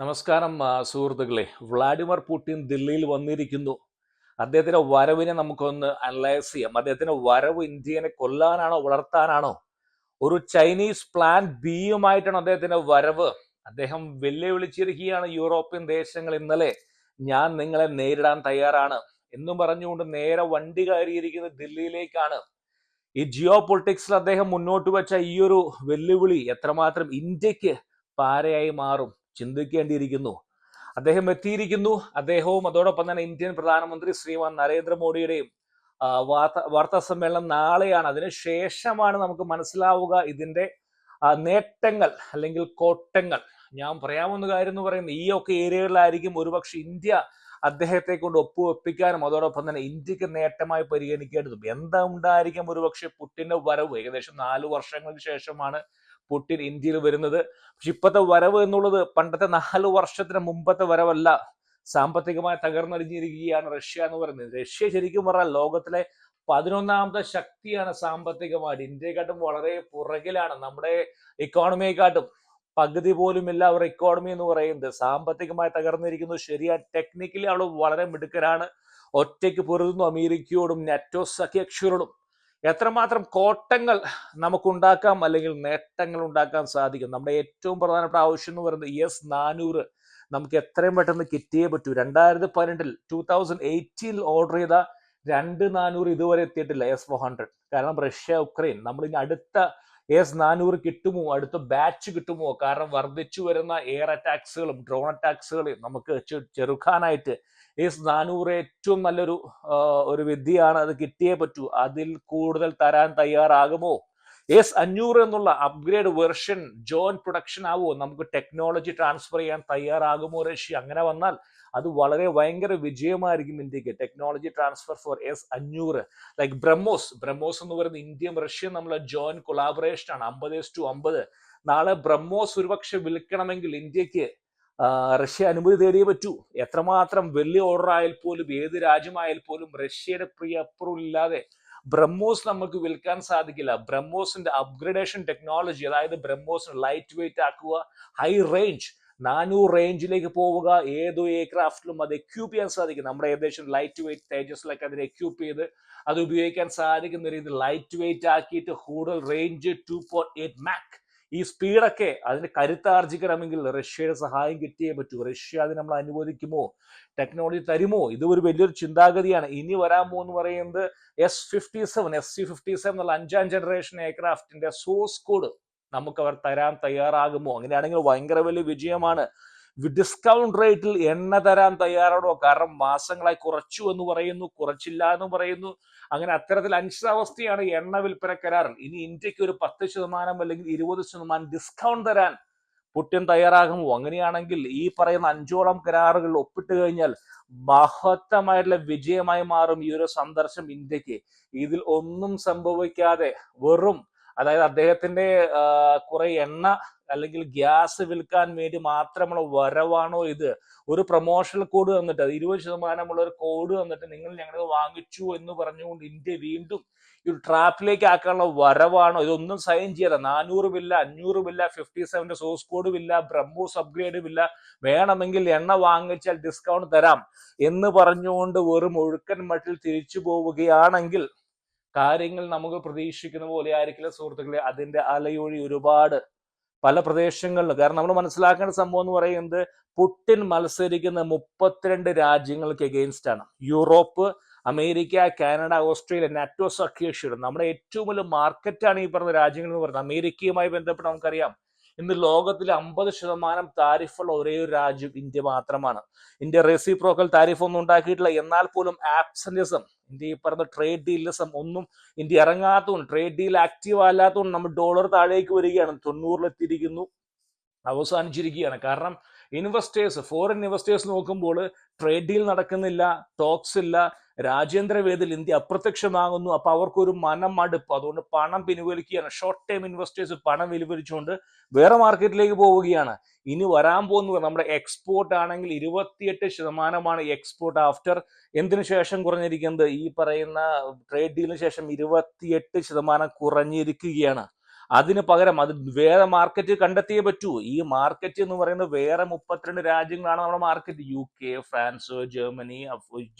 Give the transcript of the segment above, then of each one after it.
നമസ്കാരം സുഹൃത്തുക്കളെ. Vladimir Putin ദില്ലിയിൽ വന്നിരിക്കുന്നു. അദ്ദേഹത്തിന്റെ വരവിനെ നമുക്കൊന്ന് അനലൈസ് ചെയ്യാം. അദ്ദേഹത്തിന്റെ വരവ് ഇന്ത്യനെ കൊല്ലാനാണോ വളർത്താനാണോ? ഒരു ചൈനീസ് പ്ലാൻ ബിയുമായിട്ടാണ് അദ്ദേഹത്തിന്റെ വരവ്. അദ്ദേഹം വെല്ലുവിളിച്ചിരിക്കുകയാണ് യൂറോപ്യൻ ദേശങ്ങൾ ഇന്നലെ ഞാൻ നിങ്ങളെ നേരിടാൻ തയ്യാറാണ്. എന്നും പറഞ്ഞുകൊണ്ട് നേരെ വണ്ടി കയറിയിരിക്കുന്നത് ദില്ലിയിലേക്കാണ്. ഈ ജിയോ പൊളിറ്റിക്സിൽ അദ്ദേഹം മുന്നോട്ട് വെച്ച ഈ ഒരു വെല്ലുവിളി എത്രമാത്രം ഇന്ത്യയ്ക്ക് പാരയായി മാറും? ചിന്തിക്കേണ്ടിയിരിക്കുന്നു. അദ്ദേഹം എത്തിയിരിക്കുന്നു. അദ്ദേഹവും അതോടൊപ്പം തന്നെ ഇന്ത്യൻ പ്രധാനമന്ത്രി ശ്രീമാൻ നരേന്ദ്രമോദിയുടെയും വാർത്ത വാർത്താ സമ്മേളനം നാളെയാണ്. അതിന് ശേഷമാണ് നമുക്ക് മനസ്സിലാവുക ഇതിന്റെ നേട്ടങ്ങൾ അല്ലെങ്കിൽ കോട്ടങ്ങൾ. ഞാൻ പറയാമെന്ന കാര്യം എന്ന് പറയുന്നത് ഈ ഒക്കെ ഏരിയകളിലായിരിക്കും ഒരുപക്ഷെ ഇന്ത്യ അദ്ദേഹത്തെ കൊണ്ട് ഒപ്പുവെപ്പിക്കാനും അതോടൊപ്പം തന്നെ ഇന്ത്യയ്ക്ക് നേട്ടമായി പരിഗണിക്കേണ്ടതും. എന്താ ഉണ്ടായിരിക്കും ഒരുപക്ഷെ പുട്ടിന്റെ വരവ്? ഏകദേശം നാല് വർഷങ്ങൾക്ക് ശേഷമാണ് പുട്ടിൻ ഇന്ത്യയിൽ വരുന്നത്. പക്ഷെ ഇപ്പോഴത്തെ വരവ് എന്നുള്ളത് പണ്ടത്തെ നാല് വർഷത്തിന് മുമ്പത്തെ വരവല്ല. സാമ്പത്തികമായി തകർന്നടിഞ്ഞിരിക്കുകയാണ് റഷ്യ എന്ന് പറയുന്നത്. റഷ്യ ശരിക്കും പറഞ്ഞാൽ ലോകത്തിലെ പതിനൊന്നാമത്തെ ശക്തിയാണ് സാമ്പത്തികമായിട്ട്. ഇന്ത്യയെക്കാട്ടും വളരെ പുറകിലാണ്. നമ്മുടെ ഇക്കോണമിയെക്കാട്ടും പകുതി പോലുമില്ല അവരുടെ ഇക്കോണമി എന്ന് പറയുന്നത്. സാമ്പത്തികമായി തകർന്നിരിക്കുന്നു. ശരിയാ ടെക്നിക്കലി അവൾ വളരെ മിടുക്കരാണ്. ഒറ്റയ്ക്ക് പൊരുതുന്നു. അമേരിക്കയോടും നെറ്റോ സഖ്യകക്ഷികളോടും. എത്രമാത്രം കോട്ടങ്ങൾ നമുക്കുണ്ടാക്കാം അല്ലെങ്കിൽ നേട്ടങ്ങൾ ഉണ്ടാക്കാൻ സാധിക്കും. നമ്മുടെ ഏറ്റവും പ്രധാനപ്പെട്ട ആവശ്യം എന്ന് പറയുന്നത് എസ് നാനൂറ് നമുക്ക് എത്രയും പെട്ടെന്ന് കിട്ടിയേ പറ്റൂ. രണ്ടായിരത്തി പതിനെട്ടിൽ ടൂ തൗസൻഡ് എയ്റ്റീനിൽ ഓർഡർ ചെയ്ത രണ്ട് നാനൂറ് ഇതുവരെ എത്തിയിട്ടില്ല എസ് ഫോർ ഹൺഡ്രഡ് കാരണം റഷ്യ ഉക്രൈൻ. നമ്മൾ ഇനി അടുത്ത എസ് നാനൂറ് കിട്ടുമോ? അടുത്ത ബാച്ച് കിട്ടുമോ? കാരണം വർദ്ധിച്ചു വരുന്ന എയർ അറ്റാക്സുകളും ഡ്രോൺ അറ്റാക്സുകളും നമുക്ക് ചെറുക്കാനായിട്ട് എസ് നാനൂറ് ഏറ്റവും നല്ലൊരു ഒരു വിദ്യയാണ് അത് കിട്ടിയേ പറ്റൂ. അതിൽ കൂടുതൽ തരാൻ തയ്യാറാകുമോ? എസ് അഞ്ഞൂറ് എന്നുള്ള അപ്ഗ്രേഡ് വെർഷൻ ജോയിന്റ് പ്രൊഡക്ഷൻ ആവുമോ? നമുക്ക് ടെക്നോളജി ട്രാൻസ്ഫർ ചെയ്യാൻ തയ്യാറാകുമോ റഷ്യ അങ്ങനെ വന്നാൽ അത് വളരെ ഭയങ്കര വിജയമായിരിക്കും ഇന്ത്യയ്ക്ക്. ടെക്നോളജി ട്രാൻസ്ഫർ ഫോർ എസ് അഞ്ഞൂറ്. ലൈക്ക് ബ്രഹ്മോസ് ബ്രഹ്മോസ് എന്ന് പറയുന്നത് ഇന്ത്യയും റഷ്യയും നമ്മളെ ജോയിന്റ് കൊളാബറേഷൻ ആണ്. അമ്പത് എസ് ടു അമ്പത്. നാളെ ബ്രഹ്മോസ് ഒരുപക്ഷെ വിൽക്കണമെങ്കിൽ ഇന്ത്യയ്ക്ക് റഷ്യ അനുമതി തേടിയേ പറ്റൂ. എത്രമാത്രം വലിയ ഓർഡർ ആയാൽ പോലും ഏത് രാജ്യമായാൽ പോലും റഷ്യയുടെ പ്രിയ അപ്രൂവൽ ഇല്ലാതെ ബ്രഹ്മോസ് നമുക്ക് വിൽക്കാൻ സാധിക്കില്ല. ബ്രഹ്മോസിന്റെ അപ്ഗ്രഡേഷൻ ടെക്നോളജി അതായത് ബ്രഹ്മോസിന് ലൈറ്റ് വെയിറ്റ് ആക്കുക ഹൈ റേഞ്ച് നാനൂറ് റേഞ്ചിലേക്ക് പോവുക ഏതോ എയർക്രാഫ്റ്റിലും അത് എക്യൂപ്പ് ചെയ്യാൻ സാധിക്കും. നമ്മുടെ ഏകദേശം ലൈറ്റ് വെയിറ്റ് തേജസ്സിലൊക്കെ അതിനെ എക്യൂപ്പ് ചെയ്ത് അത് ഉപയോഗിക്കാൻ സാധിക്കുന്ന രീതിയിൽ ലൈറ്റ് വെയിറ്റ് ആക്കിയിട്ട് കൂടുതൽ range two point eight Mach ഈ സ്പീഡൊക്കെ അതിന് കരുത്താർജിക്കണമെങ്കിൽ റഷ്യയുടെ സഹായം കിട്ടിയേ പറ്റൂ. റഷ്യ അത് നമ്മൾ അനുവദിക്കുമോ? ടെക്നോളജി തരുമോ? ഇത് ഒരു വലിയൊരു ചിന്താഗതിയാണ്. ഇനി വരാൻ പോകുന്ന പറയുന്നത് S fifty seven S C fifty seven എന്നുള്ള അഞ്ചാം ജനറേഷൻ എയർക്രാഫ്റ്റിന്റെ സോഴ്സ് കോഡ് നമുക്ക് അവർ തരാൻ തയ്യാറാകുമോ? അങ്ങനെയാണെങ്കിൽ ഭയങ്കര വലിയ വിജയമാണ്. ഡിസ്കൗണ്ട് റേറ്റിൽ എണ്ണ തരാൻ തയ്യാറാണോ? കാരണം മാസങ്ങളായി കുറച്ചു എന്ന് പറയുന്നു കുറച്ചില്ല എന്ന് പറയുന്നു. അങ്ങനെ അത്തരത്തിൽ അനിശ്ചിതാവസ്ഥയാണ് എണ്ണ വിൽപ്പന കരാറിൽ ഇനി ഇന്ത്യയ്ക്ക് ഒരു പത്ത് ശതമാനം അല്ലെങ്കിൽ ഇരുപത് ശതമാനം ഡിസ്കൗണ്ട് തരാൻ പുട്ടിൻ തയ്യാറാകുമോ അങ്ങനെയാണെങ്കിൽ ഈ പറയുന്ന അഞ്ചോളം കരാറുകൾ ഒപ്പിട്ട് കഴിഞ്ഞാൽ മഹത്തമായിട്ടുള്ള വിജയമായി മാറും ഈ ഒരു സന്ദർശനം ഇന്ത്യയ്ക്ക്. ഇതിൽ ഒന്നും സംഭവിക്കാതെ വെറും അതായത് അദ്ദേഹത്തിന്റെ കുറെ എണ്ണ അല്ലെങ്കിൽ ഗ്യാസ് വിൽക്കാൻ വേണ്ടി മാത്രമുള്ള വരവാണോ ഇത്? ഒരു പ്രൊമോഷണൽ കോഡ് തന്നിട്ട് അത് ഇരുപത് ശതമാനമുള്ള ഒരു കോഡ് തന്നിട്ട് നിങ്ങൾ ഞങ്ങൾ വാങ്ങിച്ചു എന്ന് പറഞ്ഞുകൊണ്ട് ഇന്ത്യ വീണ്ടും ഈ ട്രാപ്പിലേക്ക് ആക്കാനുള്ള വരവാണോ? ഇതൊന്നും സൈൻ ചെയ്യാതെ നാനൂറ് ബില്ല അഞ്ഞൂറ് ബില്ല ഫിഫ്റ്റി സെവന്റെ സോഴ്സ് കോഡും ഇല്ല ബ്രഹ്മോസ് അപ്ഗ്രേഡും ഇല്ല വേണമെങ്കിൽ എണ്ണ വാങ്ങിച്ചാൽ ഡിസ്കൗണ്ട് തരാം എന്ന് പറഞ്ഞുകൊണ്ട് വെറും ഒഴുക്കൻ മട്ടിൽ തിരിച്ചു പോവുകയാണെങ്കിൽ കാര്യങ്ങൾ നമുക്ക് പ്രതീക്ഷിക്കുന്ന പോലെ ആയിരിക്കില്ല സുഹൃത്തുക്കളെ. അതിന്റെ അലയൊഴി ഒരുപാട് പല പ്രദേശങ്ങളിലും കാരണം നമ്മൾ മനസ്സിലാക്കേണ്ട സംഭവം എന്ന് പറയുന്നത് പുട്ടിൻ മത്സരിക്കുന്ന മുപ്പത്തിരണ്ട് രാജ്യങ്ങൾക്ക് എഗെയിൻസ്റ്റ് ആണ്. Europe America Canada Australia NATO സഖ്യകക്ഷികൾ. നമ്മുടെ ഏറ്റവും വലിയ മാർക്കറ്റാണ് ഈ പറഞ്ഞ രാജ്യങ്ങൾ എന്ന് പറയുന്നത്. അമേരിക്കയുമായി ബന്ധപ്പെട്ട് നമുക്കറിയാം. ഇന്ന് ലോകത്തിലെ അമ്പത് ശതമാനം താരിഫുള്ള ഒരേ ഒരു രാജ്യം ഇന്ത്യ മാത്രമാണ്. ഇന്ത്യ റെസിപ്രോക്കൽ താരിഫ് ഒന്നും ഉണ്ടാക്കിയിട്ടില്ല. എന്നാൽ പോലും ആബ്സന്റിസം ഇന്ത്യ ഈ പറഞ്ഞ ട്രേഡ് ഡീലിസം ഒന്നും ഇന്ത്യ ഇറങ്ങാത്തതുകൊണ്ട് ട്രേഡ് ഡീൽ ആക്റ്റീവ് അല്ലാത്തതുകൊണ്ട് നമ്മൾ ഡോളർ താഴേക്ക് വരികയാണ്. തൊണ്ണൂറിലെത്തിയിരിക്കുന്നു അവസാനിച്ചിരിക്കുകയാണ്. കാരണം ഇൻവെസ്റ്റേഴ്സ് ഫോറിൻ ഇൻവെസ്റ്റേഴ്സ് നോക്കുമ്പോൾ ട്രേഡ് ഡീൽ നടക്കുന്നില്ല ടോക്സ് ഇല്ല രാജ്യാന്തര വേദിയിൽ ഇന്ത്യ അപ്രത്യക്ഷമാകുന്നു. അപ്പൊ അവർക്കൊരു മനം മടുപ്പ്. അതുകൊണ്ട് പണം പിൻവലിക്കുകയാണ്. ഷോർട്ട് ടൈം ഇൻവെസ്റ്റേഴ്സ് പണം വിലവലിച്ചുകൊണ്ട് വേറെ മാർക്കറ്റിലേക്ക് പോവുകയാണ്. ഇനി വരാൻ പോകുന്നത് നമ്മുടെ എക്സ്പോർട്ട് ആണെങ്കിൽ ഇരുപത്തിയെട്ട് ശതമാനമാണ് എക്സ്പോർട്ട് ആഫ്റ്റർ എന്തിനു ശേഷം കുറഞ്ഞിരിക്കുന്നത്? ഈ പറയുന്ന ട്രേഡ് ഡീലിന് ശേഷം ഇരുപത്തിയെട്ട് ശതമാനം കുറഞ്ഞിരിക്കുകയാണ്. അതിന് പകരം അത് വേറെ മാർക്കറ്റ് കണ്ടെത്തിയേ പറ്റൂ. ഈ മാർക്കറ്റ് എന്ന് പറയുന്നത് വേറെ മുപ്പത്തിരണ്ട് രാജ്യങ്ങളാണ് നമ്മുടെ market U K France Germany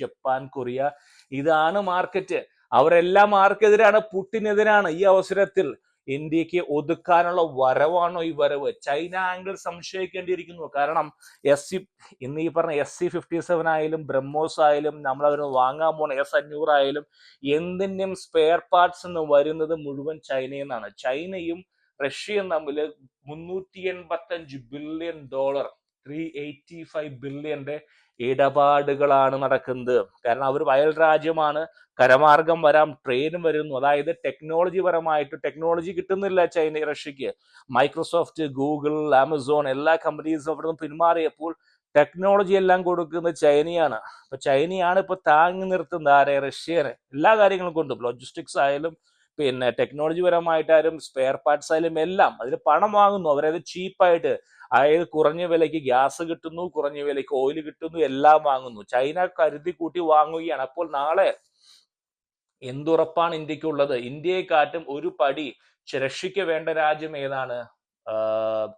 Japan Korea ഇതാണ് മാർക്കറ്റ് അവരെല്ലാം ആർക്കെതിരാണ് പുട്ടിനെതിരാണ് ഈ അവസരത്തിൽ. ഇന്ത്യയ്ക്ക് ഒതുക്കാനുള്ള വരവാണോ ഈ വരവ്? ചൈന ആംഗിൾ സംശയിക്കേണ്ടിയിരിക്കുന്നു. കാരണം എസ് സി ഇന്ന് ഈ പറഞ്ഞ എസ് സി ഫിഫ്റ്റി സെവൻ ആയാലും ബ്രഹ്മോസ് ആയാലും നമ്മൾ അവർ വാങ്ങാൻ പോണ എസ് അഞ്ഞൂറ് ആയാലും എന്തിന്റെയും സ്പെയർ പാർട്സ് എന്ന് വരുന്നത് മുഴുവൻ ചൈനയിൽ നിന്നാണ് ചൈനയും റഷ്യയും തമ്മിൽ മുന്നൂറ്റി എൺപത്തഞ്ച് billion dollar three eighty five ബില്യന്റെ ഇടപാടുകളാണ് നടക്കുന്നത്. കാരണം അവർ വയൽ രാജ്യമാണ് കരമാർഗം വരാം ട്രെയിനും വരുന്നു. അതായത് ടെക്നോളജി പരമായിട്ട് ടെക്നോളജി കിട്ടുന്നില്ല ചൈന റഷ്യക്ക് മൈക്രോസോഫ്റ്റ് ഗൂഗിൾ ആമസോൺ എല്ലാ കമ്പനീസും അവിടെ നിന്ന് പിന്മാറിയപ്പോൾ ടെക്നോളജി എല്ലാം കൊടുക്കുന്നത് ചൈനയാണ്. അപ്പൊ ചൈനയാണ് ഇപ്പൊ താങ്ങി നിർത്തുന്നത് ആരെ? റഷ്യനെ. എല്ലാ കാര്യങ്ങളും കൊണ്ടും. ലോജിസ്റ്റിക്സ് ആയാലും പിന്നെ ടെക്നോളജി പരമായിട്ടായാലും സ്പെയർ പാർട്സ് ആയാലും എല്ലാം. അതിന് പണം വാങ്ങുന്നു. അവരത് ചീപ്പായിട്ട് അതായത് കുറഞ്ഞ വിലയ്ക്ക് ഗ്യാസ് കിട്ടുന്നു കുറഞ്ഞ വിലയ്ക്ക് ഓയിൽ കിട്ടുന്നു എല്ലാം വാങ്ങുന്നു. ചൈന കരുതി കൂട്ടി വാങ്ങുകയാണ്. അപ്പോൾ നാളെ എന്തുറപ്പാണ് ഇന്ത്യക്കുള്ളത്? ഇന്ത്യയെക്കാട്ടും ഒരു പടി രക്ഷയ്ക്ക് വേണ്ട രാജ്യം ഏതാണ്?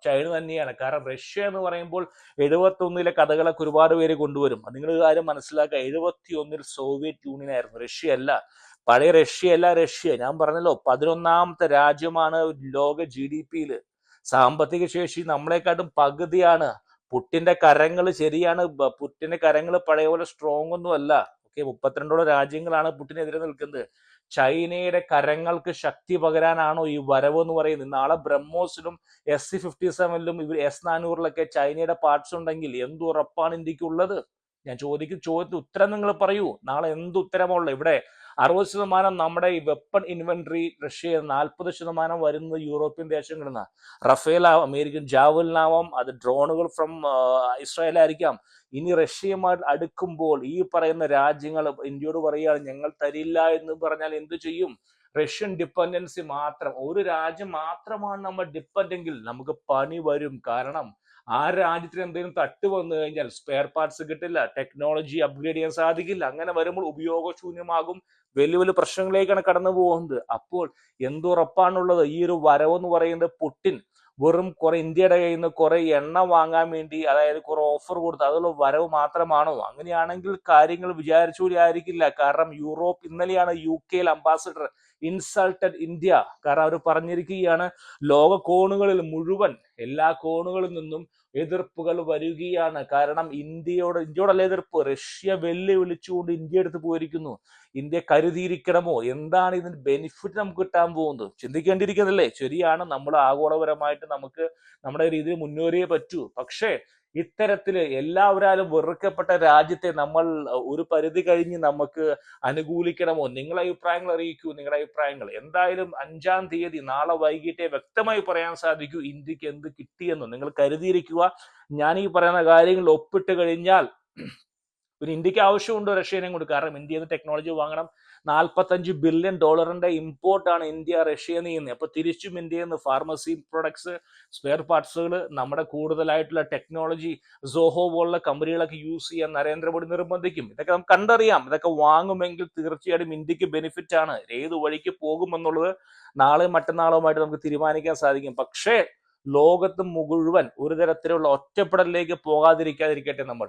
ചൈന തന്നെയാണ്. കാരണം റഷ്യ എന്ന് പറയുമ്പോൾ എഴുപത്തി ഒന്നിലെ കഥകളൊക്കെ ഒരുപാട് പേര് കൊണ്ടുവരും. നിങ്ങൾ കാര്യം മനസ്സിലാക്കുക. എഴുപത്തി ഒന്നിൽ സോവിയറ്റ് യൂണിയൻ ആയിരുന്നു റഷ്യ അല്ല പഴയ റഷ്യ അല്ല റഷ്യ. ഞാൻ പറഞ്ഞല്ലോ പതിനൊന്നാമത്തെ രാജ്യമാണ് ലോക ജി ഡി പിയിൽ സാമ്പത്തിക ശേഷി നമ്മളെക്കാട്ടും പകുതിയാണ്. പുട്ടിന്റെ കരങ്ങൾ ശരിയാണ്. പുട്ടിന്റെ കരങ്ങൾ പഴയ പോലെ സ്ട്രോങ് ഒന്നും അല്ല. ഓക്കെ മുപ്പത്തിരണ്ടോളം രാജ്യങ്ങളാണ് പുട്ടിനെതിരെ നിൽക്കുന്നത്. ചൈനയുടെ കരങ്ങൾക്ക് ശക്തി പകരാനാണോ ഈ വരവ് എന്ന് പറയുന്നത്? നാളെ ബ്രഹ്മോസിലും എസ് സി ഫിഫ്റ്റി സെവനിലും ഇവർ എസ് നാനൂറിലൊക്കെ ചൈനയുടെ പാർട്സ് ഉണ്ടെങ്കിൽ എന്ത് ഉറപ്പാണ് ഇന്ത്യയ്ക്ക് ഉള്ളത് ഞാൻ ചോദിക്കും ചോദ്യത്തിന് ഉത്തരം നിങ്ങൾ പറയൂ. നാളെ എന്ത് ഉത്തരമുള്ള ഇവിടെ അറുപത് ശതമാനം നമ്മുടെ ഈ വെപ്പൺ ഇൻവെന്ററി റഷ്യ നാൽപ്പത് ശതമാനം വരുന്നത് യൂറോപ്യൻ ദേശങ്ങളിൽ നിന്ന് റഫേൽ ആവാം അമേരിക്കൻ ജാവലിനാവാം അത് ഡ്രോണുകൾ ഫ്രം ഇസ്രായേൽ ആയിരിക്കാം ഇനി റഷ്യയുമായി അടുക്കുമ്പോൾ ഈ പറയുന്ന രാജ്യങ്ങൾ ഇന്ത്യയോട് പറയുകയാണ് ഞങ്ങൾ തരില്ല എന്ന് പറഞ്ഞാൽ എന്തു ചെയ്യും? റഷ്യൻ ഡിപ്പെൻഡൻസി മാത്രം ഒരു രാജ്യം മാത്രമാണ് നമ്മൾ ഡിപ്പെൻഡെങ്കിൽ നമുക്ക് പണി വരും. കാരണം ആ രാജ്യത്തിന് എന്തെങ്കിലും തട്ട് വന്നു കഴിഞ്ഞാൽ സ്പെയർ പാർട്സ് കിട്ടില്ല ടെക്നോളജി അപ്ഗ്രേഡ് ചെയ്യാൻ സാധിക്കില്ല. അങ്ങനെ വരുമ്പോൾ ഉപയോഗശൂന്യമാകും. വലിയ വലിയ പ്രശ്നങ്ങളിലേക്കാണ് കടന്നു പോകുന്നത് അപ്പോൾ എന്തുറപ്പാണുള്ളത്? ഈ ഒരു വരവെന്ന് പറയുന്നത് പുട്ടിൻ. വെറും കുറെ ഇന്ത്യയുടെ കയ്യിൽ നിന്ന് കുറെ എണ്ണ വാങ്ങാൻ വേണ്ടി അതായത് കുറെ ഓഫർ കൊടുത്ത് അതുള്ള വരവ് മാത്രമാണോ? അങ്ങനെയാണെങ്കിൽ കാര്യങ്ങൾ വിചാരിച്ചുകൂടി ആയിരിക്കില്ല. കാരണം യൂറോപ്പ് ഇന്നലെയാണ് യു കെയിൽ അംബാസിഡർ ഇൻസൾട്ടഡ് ഇന്ത്യ. കാരണം അവർ പറഞ്ഞിരിക്കുകയാണ് ലോക കോണുകളിൽ മുഴുവൻ എല്ലാ കോണുകളിൽ നിന്നും എതിർപ്പുകൾ വരികയാണ്. കാരണം ഇന്ത്യയോട് ഇന്ത്യയോടല്ല എതിർപ്പ്. റഷ്യ വെല്ലുവിളിച്ചുകൊണ്ട് ഇന്ത്യ എടുത്ത് പോയിരിക്കുന്നു. ഇന്ത്യ കരുതിയിരിക്കണമോ? എന്താണ് ഇതിന് ബെനിഫിറ്റ് നമുക്ക് കിട്ടാൻ പോകുന്നത്? ചിന്തിക്കേണ്ടിയിരിക്കുന്നല്ലേ ശരിയാണ് നമ്മൾ ആഗോളപരമായിട്ട് നമുക്ക് നമ്മുടെ രീതിയിൽ മുന്നേറിയേ പറ്റൂ. പക്ഷേ ഇത്തരത്തിൽ എല്ലാവരാലും വെറുക്കപ്പെട്ട രാജ്യത്തെ നമ്മൾ ഒരു പരിധി കഴിഞ്ഞ് നമുക്ക് അനുകൂലിക്കണമോ? നിങ്ങളെ അഭിപ്രായങ്ങൾ അറിയിക്കൂ നിങ്ങളുടെ അഭിപ്രായങ്ങൾ. എന്തായാലും അഞ്ചാം തീയതി നാളെ വൈകിട്ടേ വ്യക്തമായി പറയാൻ സാധിക്കൂ ഇന്ത്യയ്ക്ക് എന്ത് കിട്ടിയെന്ന്. നിങ്ങൾ കരുതിയിരിക്കുക. ഞാൻ ഈ പറയുന്ന കാര്യങ്ങൾ ഒപ്പിട്ട് കഴിഞ്ഞാൽ പിന്നെ ഇന്ത്യയ്ക്ക് ആവശ്യമുണ്ടോ റഷ്യനെ കൊണ്ട്. കാരണം ഇന്ത്യയിൽ നിന്ന് ടെക്നോളജി വാങ്ങണം. നാൽപ്പത്തഞ്ച് ബില്യൺ ഡോളറിന്റെ ഇമ്പോർട്ടാണ് ഇന്ത്യ റഷ്യയിൽ നിന്ന് ചെയ്യുന്നത്. അപ്പൊ തിരിച്ചും ഇന്ത്യയിൽ നിന്ന് ഫാർമസി പ്രൊഡക്ട്സ് സ്പെയർ പാർട്സുകൾ നമ്മുടെ കൂടുതലായിട്ടുള്ള ടെക്നോളജി സോഹോ പോലുള്ള കമ്പനികളൊക്കെ യൂസ് ചെയ്യാൻ നരേന്ദ്രമോദി നിർബന്ധിക്കും. ഇതൊക്കെ നമുക്ക് കണ്ടറിയാം. ഇതൊക്കെ വാങ്ങുമെങ്കിൽ തീർച്ചയായിട്ടും ഇന്ത്യയ്ക്ക് ബെനിഫിറ്റ് ആണ്. ഏത് വഴിക്ക് പോകുമെന്നുള്ളത് നാളെ മറ്റന്നാളുമായിട്ട് നമുക്ക് തീരുമാനിക്കാൻ സാധിക്കും. പക്ഷേ ലോകത്ത് മുഴുവൻ ഒരു തരത്തിലുള്ള ഒറ്റപ്പെടലിലേക്ക് പോകാതിരിക്കാതിരിക്കട്ടെ നമ്മൾ.